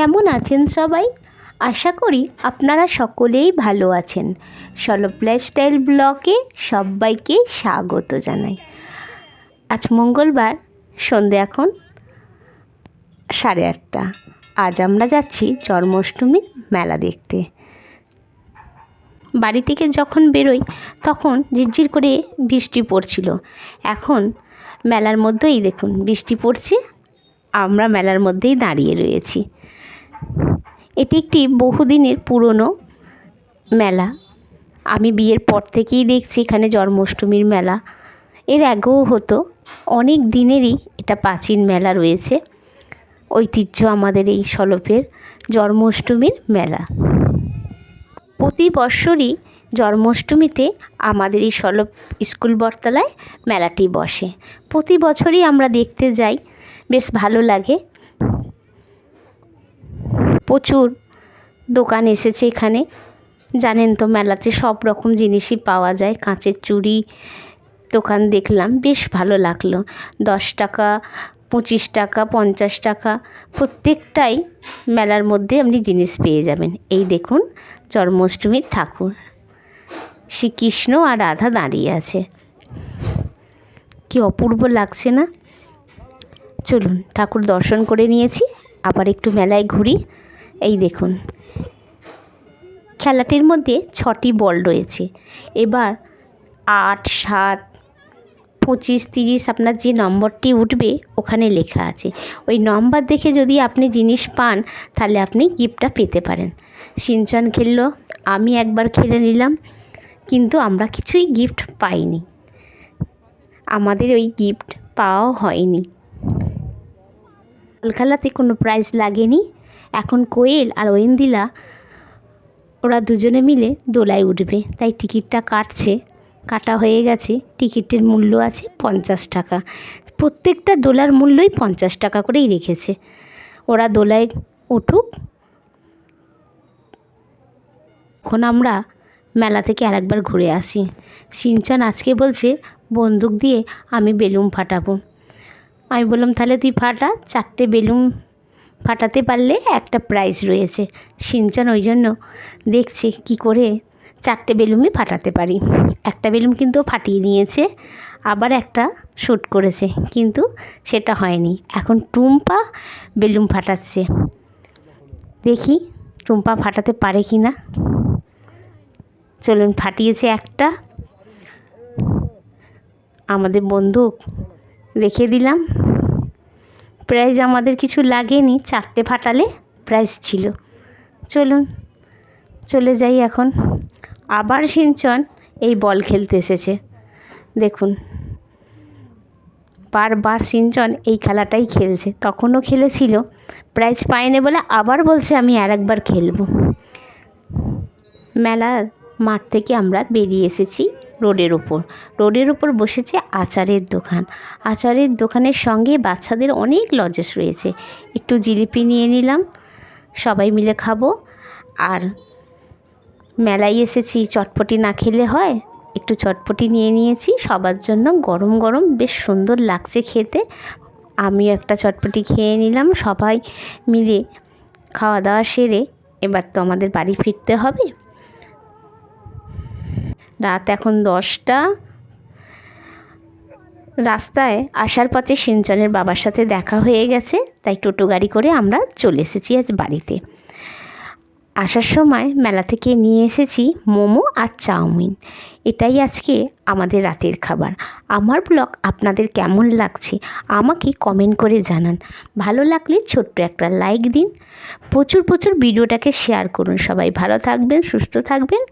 কেমন আছেন সবাই? আশা করি আপনারা সকলেই ভালো আছেন। সলভ লাইফস্টাইল ব্লকে সবাইকে স্বাগত জানাই। আজ মঙ্গলবার, সন্ধে এখন সাড়ে আটটা। আজ আমরা যাচ্ছি জন্মাষ্টমীর মেলা দেখতে। বাড়ি থেকে যখন বেরোই, তখন ঝিরঝির করে বৃষ্টি পড়ছিল। এখন মেলার মধ্যেই দেখুন, বৃষ্টি পড়ছে, আমরা মেলার মধ্যেই দাঁড়িয়ে রয়েছি। এটি একটি বহুদিনের পুরনো মেলা। আমি বিয়ের পর থেকেই দেখছি এখানে জন্মাষ্টমীর মেলা। এর আগেও হতো, অনেক দিনেরই এটা প্রাচীন মেলা রয়েছে। ঐতিহ্য আমাদের এই সলপের জন্মাষ্টমীর মেলা। প্রতি বৎসরই জন্মাষ্টমীতে আমাদের এই সলপ স্কুল বটতলায় মেলাটি বসে। প্রতি বছরই আমরা দেখতে যাই, বেশ ভালো লাগে। প্রচুর দোকান এসেছে এখানে। জানেন তো মেলাতে সব রকম জিনিসই পাওয়া যায়। কাঁচের চুড়ি দোকান দেখলাম, বেশ ভালো লাগল। দশ টাকা, পঁচিশ টাকা, পঞ্চাশ টাকা, প্রত্যেকটাই মেলার মধ্যে আপনি জিনিস পেয়ে যাবেন। এই দেখুন, জন্মাষ্টমীর ঠাকুর। শ্রীকৃষ্ণ আর রাধা দাঁড়িয়ে আছে। কি অপূর্ব লাগছে না? চলুন, ঠাকুর দর্শন করে নিয়েছি। আবার একটু মেলায় ঘুরি। এই দেখুন। খেলাটির মধ্যে ছটি বল রয়েছে। এবার আট, সাত, পঁচিশ, তিরিশ আপনার যে নম্বরটি উঠবে ওখানে লেখা আছে। ওই নম্বর দেখে যদি আপনি জিনিস পান, তাহলে আপনি গিফটটা পেতে পারেন। সিনচান খেললো, আমি একবার খেলে নিলাম, কিন্তু আমরা কিছুই গিফট পাইনি। আমাদের ওই গিফট পাওয়াও হয়নি। খেলাতে কোনো প্রাইজ লাগেনি। এখন কোয়েল আর ওয়েন্দিলা, ওরা দুজনে মিলে দোলায় উঠবে। তাই টিকিটটা কাটছে। কাটা হয়ে গেছে। টিকিটের মূল্য আছে পঞ্চাশ টাকা। প্রত্যেকটা দোলার মূল্যই পঞ্চাশ টাকা করেই রেখেছে। ওরা দোলায় উঠুক। এখন আমরা মেলা থেকে আরেকবার ঘুরে আসি। সিনচান আজকে বলছে, বন্দুক দিয়ে আমি বেলুন ফাটাবো। আমি বললাম, তাহলে তুই ফাটা। চারটে বেলুন ফাটাতে পারলে একটা প্রাইজ রয়েছে। সিনচান ওই জন্য দেখছে কি করে চারটে বেলুনই ফাটাতে পারি। একটা বেলুন কিন্তু ফাটিয়ে নিয়েছে, আবার একটা শ্যুট করেছে, কিন্তু সেটা হয়নি। এখন টুম্পা বেলুন ফাটাচ্ছে। দেখি টুম্পা ফাটাতে পারে কি না। চলুন, ফাটিয়েছে একটা। আমাদের বন্দুক রেখে দিলাম। প্রাইজ আমাদের কিছু লাগেনি, চারটে ফাটালে প্রাইজ ছিল। চলুন, চলে যাই এখন। আবার সিঞ্চন এই বল খেলতে এসেছে। দেখুন, বারবার সিঞ্চন এই খেলাটাই খেলছে। তখনও খেলেছিল, প্রাইজ পায়নি বলে আবার বলছে আমি আর একবার খেলব। মেলার মাঠ থেকে আমরা বেরিয়ে এসেছি রোডের ওপর রোডের ওপর বসেছে আচারের দোকান। আচারের দোকানের সঙ্গে বাচ্চাদের অনেক লজেস রয়েছে। একটু জিলিপি নিয়ে নিলাম, সবাই মিলে খাব। আর মেলায় এসেছি, চটপটি না খেলে হয়। একটু চটপটি নিয়ে নিয়েছি, সবার জন্য গরম গরম, বেশ সুন্দর লাগছে খেতে। আমিও একটা চটপটি খেয়ে নিলাম, সবাই মিলে খাওয়া দাওয়া সেরে এবার তো আমাদের বাড়ি ফিরতে হবে। রাত এখন দশটা। রাস্তায় আসার পথে সিঞ্চনের বাবার সাথে দেখা হয়ে গেছে, তাই টোটো গাড়ি করে আমরা চলে এসেছি আজ বাড়িতে। আসার সময় মেলা থেকে নিয়ে এসেছি মোমো আর চাউমিন। এটাই আজকে আমাদের রাতের খাবার। আমার ব্লগ আপনাদের কেমন লাগছে আমাকে কমেন্ট করে জানান। ভালো লাগলে ছোট্ট একটা লাইক দিন। প্রচুর প্রচুর ভিডিওটাকে শেয়ার করুন সবাই। ভালো থাকবেন, সুস্থ থাকবেন।